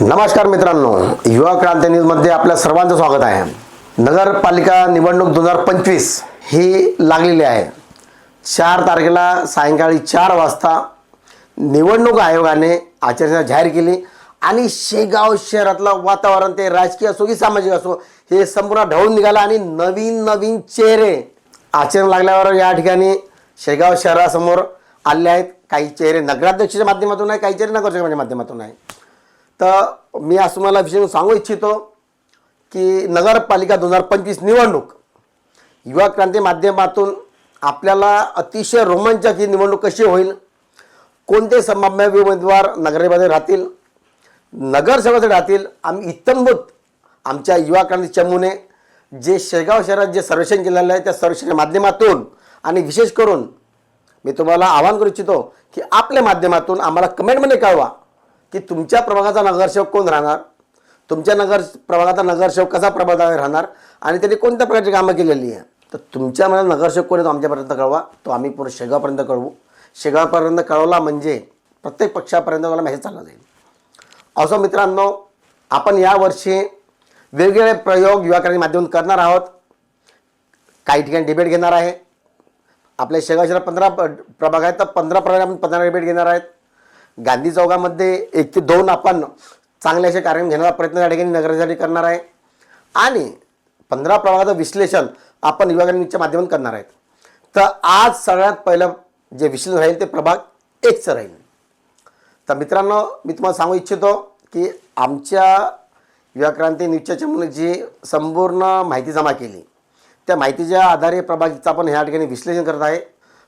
नमस्कार मित्रांनो युवा क्रांती न्यूजमध्ये आपल्या सर्वांचं स्वागत आहे. नगरपालिका निवडणूक दोन हजार पंचवीस ही लागलेली आहे. चार तारखेला सायंकाळी चार वाजता निवडणूक आयोगाने आचारसंहिता जाहीर केली आणि शेगाव शहरातलं वातावरण ते राजकीय असो की सामाजिक असो हे संपूर्ण ढवळून निघालं आणि नवीन नवीन चेहरे आचरण लागल्यावर या ठिकाणी शेगाव शहरासमोर आले आहेत. काही चेहरे नगराध्यक्षाच्या माध्यमातून आहे काही चेहरे नगरसेवकाच्या माध्यमातून आहे. तर मी आज तुम्हाला विषय सांगू इच्छितो की नगरपालिका दोन हजार पंचवीस निवडणूक युवा क्रांती माध्यमातून आपल्याला अतिशय रोमांचक ही निवडणूक कशी होईल? कोणते संभाव्य उमेदवार नगरेमध्ये राहतील? नगरसेवकाचे राहतील? आम्ही इत्तमभूत आमच्या युवा क्रांती चमूने जे शेगाव शहरात जे सर्वेक्षण केलेलं आहे त्या सर्वेक्षणाच्या माध्यमातून आणि विशेष करून मी तुम्हाला आवाहन करू इच्छितो की आपल्या माध्यमातून आम्हाला कमेंटमध्ये कळवा. की तुमच्या प्रभागाचा नगरसेवक कोण राहणार? तुमच्या नगर प्रभागाचा नगरसेवक कसा प्रभागात राहणार? आणि त्यांनी कोणत्या प्रकारची कामं केलेली आहे? तर तुमच्या मला नगरसेवक कोण आहे तो आमच्यापर्यंत कळवा. तो आम्ही पूर्ण शेगावपर्यंत कळवू. शेगावपर्यंत कळवला म्हणजे प्रत्येक पक्षापर्यंत मला मेसेज चालला जाईल. असं मित्रांनो आपण यावर्षी वेगवेगळे प्रयोग युवा माध्यमातून करणार आहोत. काही ठिकाणी डिबेट घेणार आहे. आपल्या शेगाव शहरात पंधरा प- प्रभाग आहेत तर पंधरा प्रभाग आपण पंधरा डिबेट घेणार आहेत. गांधी चौकामध्ये एक ते दोन आपण चांगले असे कार्यक्रम घेण्याचा प्रयत्न या ठिकाणी नगरासाठी करणार आहे. आणि पंधरा प्रभागाचं विश्लेषण आपण युवा माध्यमातून करणार आहेत. तर आज सगळ्यात पहिलं जे विश्लेषण राहील ते प्रभाग एकचं राहील. तर मित्रांनो मी तुम्हाला सांगू इच्छितो की आमच्या युवा क्रांती न्यूजच्या जी संपूर्ण माहिती जमा केली त्या माहितीच्या आधारे प्रभागचं आपण ह्या ठिकाणी विश्लेषण करत आहे.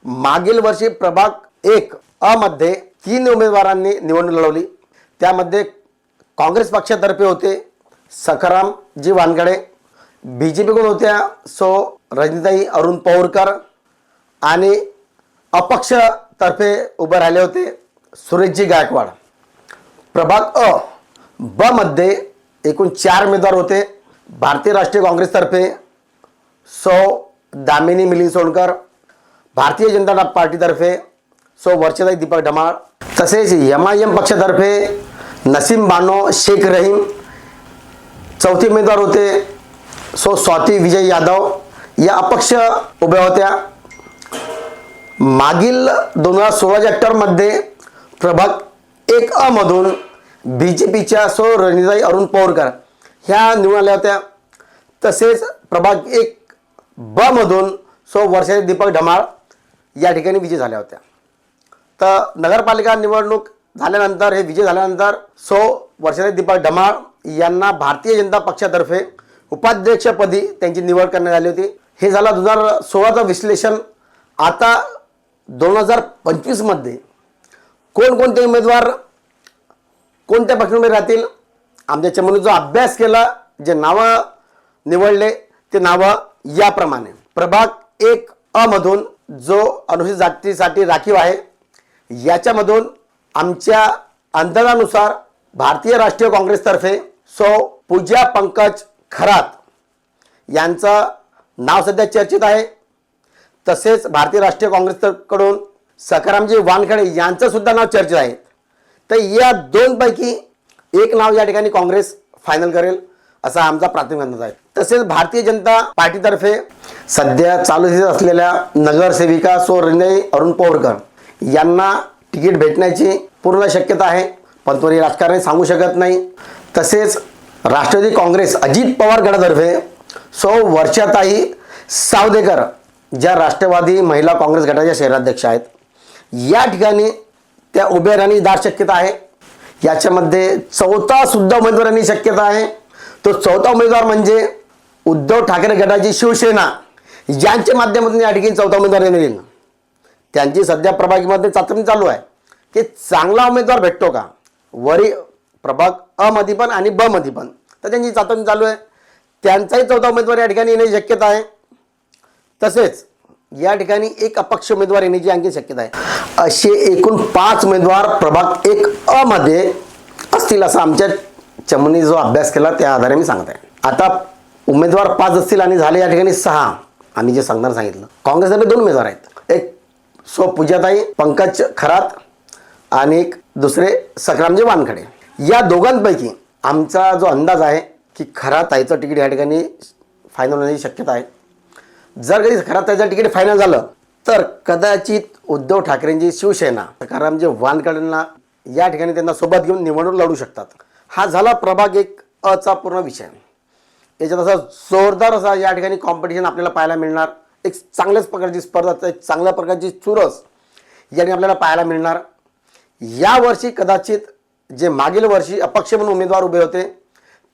मागील वर्षी प्रभाग एक अ मध्ये तीन उमेदवारांनी निवडणूक लढवली. त्यामध्ये काँग्रेस पक्षातर्फे होते सखारामजी वानगडे बी जे पीकडून होत्या सो रजनीताई अरुण पौरकर आणि अपक्षतर्फे उभे राहिले होते सुरेशजी गायकवाड. प्रभाग अ ब मध्ये एकूण चार उमेदवार होते. भारतीय राष्ट्रीय काँग्रेसतर्फे सौ दामिनी मिलिंद सोनकर भारतीय जनता पार्टीतर्फे सौ वर्षदाई दीपक ढमाळ तसेच एम आय एम पक्षातर्फे नसीम बानो शेख रहीम चौथे उमेदवार होते सो स्वाती विजय यादव या अपक्ष उभ्या होत्या. मागील दोन हजार सोळाच्या टर्ममध्ये प्रभाग एक अमधून मधून बी जे पीच्या सो रणिताई अरुण पौरकर ह्या निवडून आल्या होत्या. तसेच प्रभाग एक ब मधून सो वर्षाचे दीपक ढमाळ या ठिकाणी विजय झाल्या होत्या. तर नगरपालिका निवडणूक झाल्यानंतर हे विजय झाल्यानंतर सो वर्षाचे दीपक ढमाळ यांना भारतीय जनता पक्षातर्फे उपाध्यक्षपदी त्यांची निवड करण्यात आली होती. हे झालं दोन हजार सोळाचं विश्लेषण. आता दोन हजार पंचवीसमध्ये कोणकोणते उमेदवार कोणत्या पक्षामध्ये राहतील? आमच्या चमूने जो अभ्यास केला जे नावं निवडले ते नावं याप्रमाणे. प्रभाग एक अ मधून जो अनुसूचित जातीसाठी राखीव आहे याच्यामधून आमच्या अंदाजानुसार भारतीय राष्ट्रीय काँग्रेसतर्फे सो पूजा पंकज खरात यांचं नाव सध्या चर्चेत आहे. तसेच भारतीय राष्ट्रीय काँग्रेसकडून सखारामजी वानखडे यांचंसुद्धा नाव चर्चेत आहे. तर या दोनपैकी एक नाव या ठिकाणी काँग्रेस फायनल करेल असा आमचा प्राथमिक अंदाज आहे. तसेच भारतीय जनता पार्टीतर्फे सध्या चालू असलेल्या नगरसेविका सो रिनय अरुण पवारकर यांना तिकीट भेटण्याची पूर्ण शक्यता आहे. पण तुम्ही राजकारणी सांगू शकत नाही. तसेच राष्ट्रवादी काँग्रेस अजित पवार गटातर्फे सौ वर्षाताई सावदेकर ज्या राष्ट्रवादी महिला काँग्रेस गटाच्या शहराध्यक्ष आहेत या ठिकाणी त्या उभ्या राहण्याची दाट शक्यता आहे. याच्यामध्ये चौथा सुद्धा उमेदवार शक्यता आहे. तो चौथा उमेदवार म्हणजे उद्धव ठाकरे गटाची शिवसेना यांच्या माध्यमातून या ठिकाणी चौथा उमेदवार येणार येईल. त्यांची सध्या प्रभागीमध्ये चाचणी चालू आहे. की चांगला उमेदवार भेटतो का? वरी प्रभाग अ मध्ये पण आणि ब मध्ये पण. तर त्यांची चाचणी चालू आहे. त्यांचाही चौथा उमेदवार या ठिकाणी येण्याची शक्यता आहे. तसेच या ठिकाणी एक अपक्ष उमेदवार येण्याची आणखी शक्यता आहे. असे एकूण पाच उमेदवार प्रभाग एक अ मध्ये असतील असा आमच्या चमनी जो अभ्यास केला त्या आधारे मी सांगत आहे. आता उमेदवार पाच असतील आणि झाले या ठिकाणी सहा. आम्ही जे सांगणार सांगितलं. काँग्रेसमध्ये दोन उमेदवार आहेत. एक सो पूजाताई पंकज खरात आणि एक दुसरे सकरामजी वानखडे. या दोघांपैकी आमचा जो अंदाज आहे की खरा ताईचं तिकीट या ठिकाणी फायनल होण्याची शक्यता आहे. जर कधी खरा ताईचं तिकीट फायनल झालं तर कदाचित उद्धव ठाकरेंची शिवसेना कारण वानखडेंना या ठिकाणी त्यांना सोबत घेऊन निवडणूक लढू शकतात. हा झाला प्रभाग एक अचा पूर्ण विषय. याच्यात असा जोरदार असा या ठिकाणी कॉम्पिटिशन आपल्याला पाहायला मिळणार. एक चांगल्याच प्रकारची स्पर्धा एक चांगल्या प्रकारची चुरस याने आपल्याला पाहायला मिळणार. यावर्षी कदाचित जे मागील वर्षी अपक्ष म्हणून उमेदवार उभे होते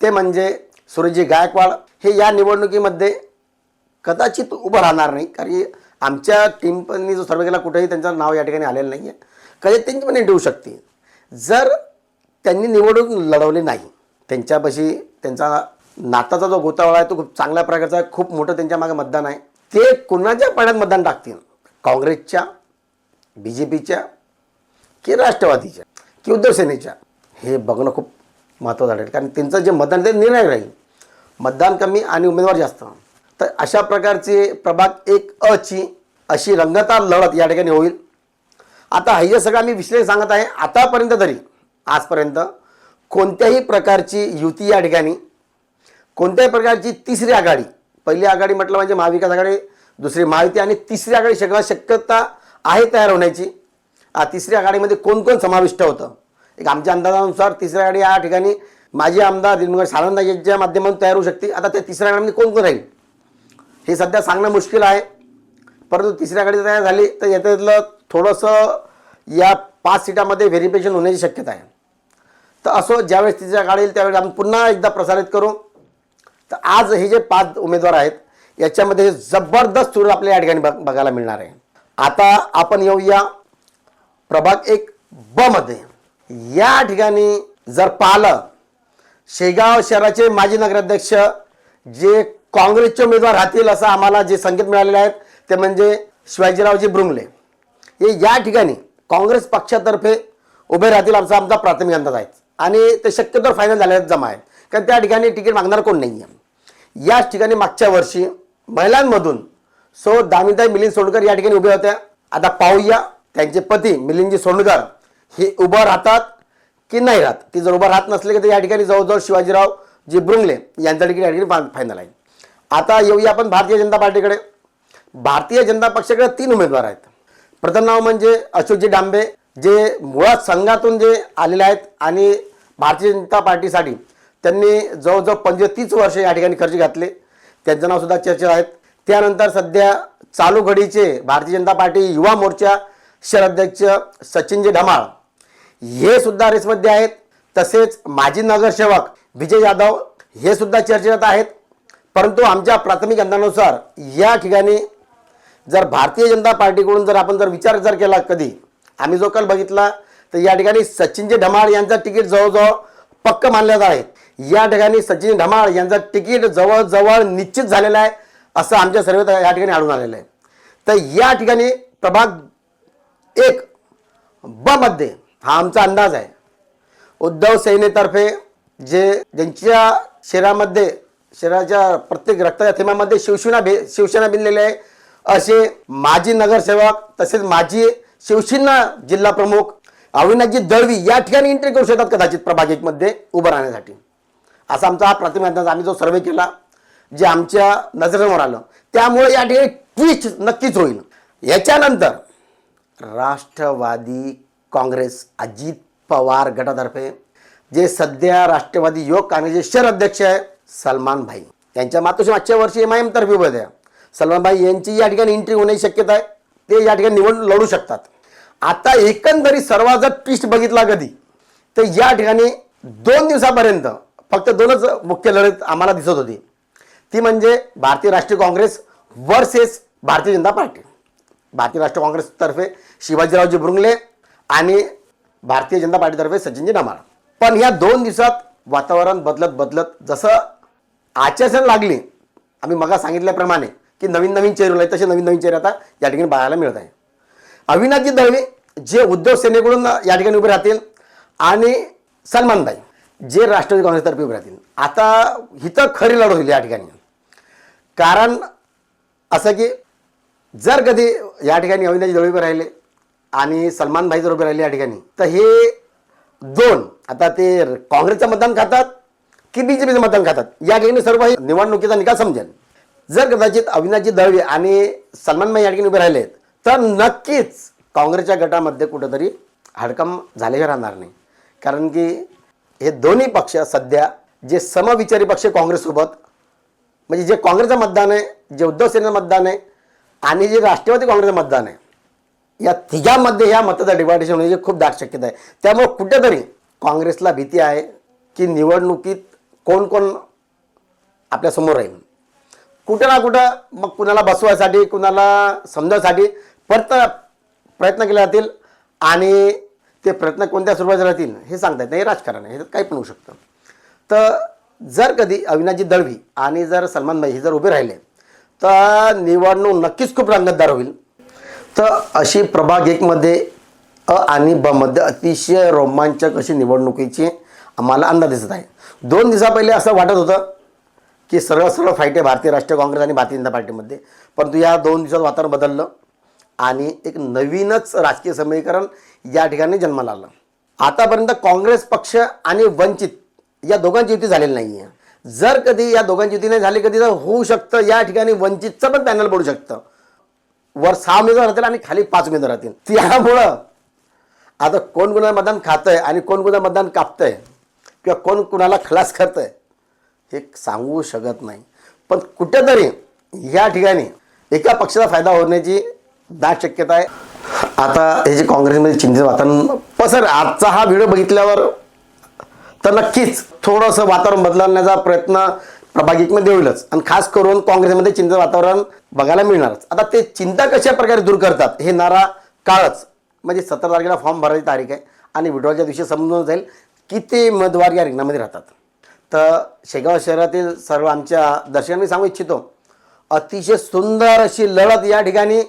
ते म्हणजे सुरजी गायकवाड. हे या निवडणुकीमध्ये कदाचित उभं राहणार नाही कारण आमच्या टीमनी जो सर्वे केला कुठेही त्यांचं नाव या ठिकाणी आलेलं नाही आहे कदाचित त्यांची पण देऊ शकते. जर त्यांनी निवडणूक लढवली नाही त्यांच्यापाशी त्यांचा नाताचा जो गोतावळा आहे तो खूप चांगल्या प्रकारचा आहे खूप मोठं त्यांच्या मागे मतदान आहे. ते कुणाच्या पाण्यात मतदान टाकतील? काँग्रेसच्या बी जे पीच्या की राष्ट्रवादीच्या की उद्धवसेनेच्या? हे बघणं खूप महत्त्वाचं ठरेल. कारण त्यांचं जे मतदान ते निर्णय राहील. मतदान कमी आणि उमेदवार जास्त. तर अशा प्रकारचे प्रभाग एक अची अशी रंगतार लढत या ठिकाणी होईल. आता हे जे सगळं आम्ही विश्लेषण सांगत आहे आतापर्यंत तरी आजपर्यंत कोणत्याही प्रकारची युती या ठिकाणी कोणत्याही प्रकारची तिसरी आघाडी पहिली आघाडी म्हटलं म्हणजे महाविकास आघाडी दुसरी महायुती आणि तिसरी आघाडी सगळं शक्यता आहे तयार होण्याची. तिसऱ्या आघाडीमध्ये कोण कोण समाविष्ट होतं? एक आमच्या अंदाजानुसार तिसऱ्या आघाडी या ठिकाणी माजी आमदार दिनकर साळंदा यांच्या माध्यमातून तयार होऊ शकते. आता त्या तिसऱ्या आघाडीमध्ये कोण कोण राहील? हे सध्या सांगणं मुश्किल आहे. परंतु तिसऱ्या आघाडी तयार झाली तर याच्यातलं थोडंसं या पाच सीटामध्ये व्हेरिफिकेशन होण्याची शक्यता आहे. तर असो ज्यावेळेस तिसऱ्या आघाडी येईल त्यावेळेस आम्ही पुन्हा एकदा प्रसारित करू. तर आज हे जे पाच उमेदवार आहेत याच्यामध्ये जबरदस्त चूर आपल्याला या ठिकाणी बघ बघायला मिळणार आहे. आता आपण येऊया प्रभाग एक ब मध्ये. या ठिकाणी जर पाहिलं शेगाव शहराचे माजी नगराध्यक्ष जे काँग्रेसचे उमेदवार राहतील असं आम्हाला जे संकेत मिळालेले आहेत ते म्हणजे शिवाजीरावजी ब्रुंगले. हे या ठिकाणी काँग्रेस पक्षातर्फे उभे राहतील आमचा आमचा प्राथमिक अंदाज आहे. आणि ते शक्यतो फायनल झाल्यात जमा आहेत. कारण त्या ठिकाणी तिकीट मागणार कोण नाही आहे याच ठिकाणी मागच्या वर्षी महिलांमधून सो दामिताई मिलिंद सोंडकर या ठिकाणी उभे होत्या. आता पाहूया त्यांचे पती मिलिंदजी सोंडकर हे उभं राहतात की नाही राहत? ती जर उभं राहत नसले की तर या ठिकाणी जवळजवळ शिवाजीराव जी ब्रुंगले यांचं तिकीट या ठिकाणी फायनल आहे. आता येऊया आपण भारतीय जनता पार्टीकडे. भारतीय जनता पक्षाकडे तीन उमेदवार आहेत. प्रथम नाव म्हणजे अशोकजी डांबे जे मुळात संघातून जे आलेले आहेत आणि भारतीय जनता पार्टीसाठी त्यांनी जवळजवळ पंचवीस वर्ष या ठिकाणी खर्च घातले. त्यांचं नावसुद्धा चर्चेत आहेत. त्यानंतर सध्या चालू घडीचे भारतीय जनता पार्टी युवा मोर्चा शहराध्यक्ष सचिनजी ढमाळ हे सुद्धा रेसमध्ये आहेत. तसेच माजी नगरसेवक विजय यादव हे सुद्धा चर्चेत आहेत. परंतु आमच्या प्राथमिक अंदाजानुसार या ठिकाणी जर भारतीय जनता पार्टीकडून जर आपण जर विचार जर केला कधी आम्ही जो काल बघितला तर या ठिकाणी सचिनजी ढमाळ यांचं तिकीट जवळजवळ पक्क मानलं जात आहे. या ठिकाणी सचिन ढमाळ यांचं तिकीट जवळजवळ निश्चित झालेलं आहे असं आमच्या सर्व या ठिकाणी आढळून आलेलं आहे. तर या ठिकाणी प्रभाग एक ब मध्ये हा आमचा अंदाज आहे. उद्धव सेनेतर्फे जे ज्यांच्या शरीरामध्ये शरीराच्या प्रत्येक रक्ताच्या थेंबामध्ये शिवसेना भे शिवसेना भिनलेले आहे असे माजी नगरसेवक तसेच माजी शिवसेना जिल्हा प्रमुख अविनाशजी दळवी या ठिकाणी एंट्री करू शकतात कदाचित प्रभाग एकमध्ये उभं राहण्यासाठी. असा आमचा हा प्राथमिक आम्ही जो सर्वे केला जे आमच्या नजरेसमोर आलं त्यामुळे या ठिकाणी ट्विस्ट नक्कीच होईल. याच्यानंतर राष्ट्रवादी काँग्रेस अजित पवार गटातर्फे जे सध्या राष्ट्रवादी युवक काँग्रेसचे शहर अध्यक्ष आहे सलमान भाई. यांच्या मातोश्री मागच्या वर्षी एम आय एमतर्फे उभे होत्या सलमान भाई यांची या ठिकाणी एंट्री होण्याची शक्यता आहे. ते या ठिकाणी निवडणूक लढू शकतात. आता एकंदरीत सर्वात जर ट्विस्ट बघितला कधी तर या ठिकाणी दोन दिवसापर्यंत फक्त दोनच मुख्य लढत आम्हाला दिसत होती. ती म्हणजे भारतीय राष्ट्रीय काँग्रेस वर्सेस भारतीय जनता पार्टी. भारतीय राष्ट्रीय काँग्रेसतर्फे शिवाजीरावजी बुरुंगले आणि भारतीय जनता पार्टीतर्फे सचिनजी नमाळ पण या दोन दिवसात वातावरण बदलत बदलत जसं आचारसंहिता लागली आम्ही मगा सांगितल्याप्रमाणे की नवीन नवीन चेहरे आहेत तसे नवीन नवीन चेहरे आता या ठिकाणी बघायला मिळत आहे अविनाशजी दळवी जे उद्धव सेनेकडून या ठिकाणी उभे राहतील आणि सलमानभाई जे राष्ट्रवादी काँग्रेसतर्फे उभे राहतील. आता इथं खरी लढत होईल या ठिकाणी. कारण असं की जर कधी या ठिकाणी अविनाश दळवे उभे राहिले आणि सलमान भाई जर उभे राहिले या ठिकाणी तर हे दोन आता ते काँग्रेसचं मतदान खातात की बीजेपीचं मतदान खातात? या ठिकाणी सर्व हे निवडणुकीचा निकाल समजेल. जर कदाचित अविनाशजी दळवे आणि सलमान भाई या ठिकाणी उभे राहिले तर नक्कीच काँग्रेसच्या गटामध्ये कुठंतरी हडकम झालेलं राहणार नाही. कारण की हे दोन्ही पक्ष सध्या जे समविचारी पक्ष काँग्रेससोबत म्हणजे जे काँग्रेसचं मतदान आहे जे उद्धव सेनेचं मतदान आहे आणि जे राष्ट्रवादी काँग्रेसचं मतदान आहे या तिघांमध्ये ह्या मताचं डिवायडेशन होण्याची खूप दाट शक्यता आहे. त्यामुळे कुठेतरी काँग्रेसला भीती आहे की निवडणुकीत कोण कोण आपल्यासमोर राहील. कुठं ना कुठं मग कुणाला बसवायसाठी कुणाला समजावसाठी परत प्रयत्न केले जातील आणि ते प्रयत्न कोणत्या स्वरूपात राहतील हे सांगता येत नाही हे राजकारण आहे. हे काही पण होऊ शकतं. तर जर कधी अविनाशजी दळवी आणि जर सलमान भाई हे जर उभे राहिले तर निवडणूक नक्कीच खूप रंगतदार होईल. तर अशी प्रभाग एकमध्ये अ आणि ब मध्ये अतिशय रोमांचक अशी निवडणुकीची आम्हाला अंदाज दिसत आहे. दोन दिवसा पहिले असं वाटत होतं की सरळ सरळ फाईट आहे भारतीय राष्ट्रीय काँग्रेस आणि भारतीय जनता पार्टीमध्ये. परंतु या दोन दिवसात वातावरण बदललं. आणि एक नवीनच राजकीय समीकरण या ठिकाणी जन्माला आलं. आतापर्यंत काँग्रेस पक्ष आणि वंचित या दोघांची युती झालेली नाही आहे जर कधी या दोघांची युती नाही झाली कधी तर होऊ शकतं. या ठिकाणी वंचितचं पण पॅनल पडू शकतं. वर सहा उमेदवार राहतील आणि खाली पाच उमेदवार राहतील. त्यामुळं आता कोण कुणाला मतदान खातं आहे आणि कोण कुणाला मतदान कापतंय किंवा कोण कुणाला खलास करतंय हे सांगू शकत नाही. पण कुठेतरी या ठिकाणी एका पक्षाचा फायदा होण्याची दाट शक्यता आहे. आता हे जे काँग्रेसमध्ये चिंतित वातावरण पसर आजचा हा व्हिडिओ बघितल्यावर तर नक्कीच थोडंसं वातावरण बदलण्याचा प्रयत्न प्रभागिकमध्ये होईलच. आणि खास करून काँग्रेसमध्ये चिंतेचं वातावरण बघायला मिळणारच. आता ते चिंता कशा प्रकारे दूर करतात हे नारा काळच. म्हणजे सतरा तारखेला फॉर्म भरायची तारीख आहे आणि विड्रॉलच्या दिवशी समजून जाईल किती उमेदवार या रिंगणामध्ये राहतात. तर शेगाव शहरातील सर्व आमच्या दर्शकांनी मी सांगू इच्छितो अतिशय सुंदर अशी लढत या ठिकाणी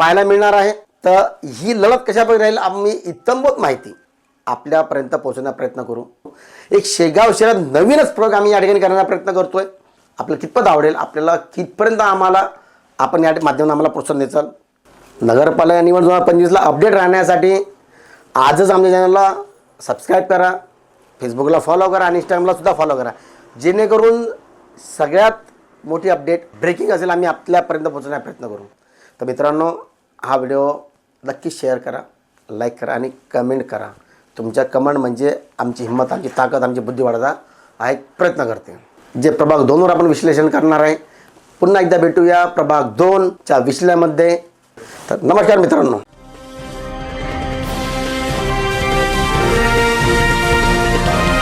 पाहायला मिळणार आहे. तर ही लढत कशापैकी राहील आम्ही इत्तमभूत माहिती आपल्यापर्यंत पोहोचण्याचा प्रयत्न करू. एक शेगाव शहरात नवीनच प्रयोग आम्ही या ठिकाणी करण्याचा प्रयत्न करतोय. आपल्याला कितपत आवडेल आपल्याला कितपर्यंत आम्हाला आपण या माध्यमातून आम्हाला प्रोत्साहन द्याल नगरपालिका निवड दोन हजार पंचवीसला अपडेट राहण्यासाठी आजच आमच्या चॅनलला सबस्क्राईब करा फेसबुकला फॉलो करा आणि इंस्टाग्रामला सुद्धा फॉलो करा. जेणेकरून सगळ्यात मोठी अपडेट ब्रेकिंग असेल आम्ही आपल्यापर्यंत पोहोचण्याचा प्रयत्न करू. तर मित्रांनो हा व्हिडिओ नक्की शेअर करा लाईक करा आणि कमेंट करा. तुमच्या कमेंट म्हणजे आमची हिंमत आमची ताकद आमची बुद्धी वाढता हा एक प्रयत्न करते. जे प्रभाग दोनवर आपण विश्लेषण करणार आहे पुन्हा एकदा भेटूया प्रभाग दोनच्या विश्लेषणामध्ये तर नमस्कार मित्रांनो.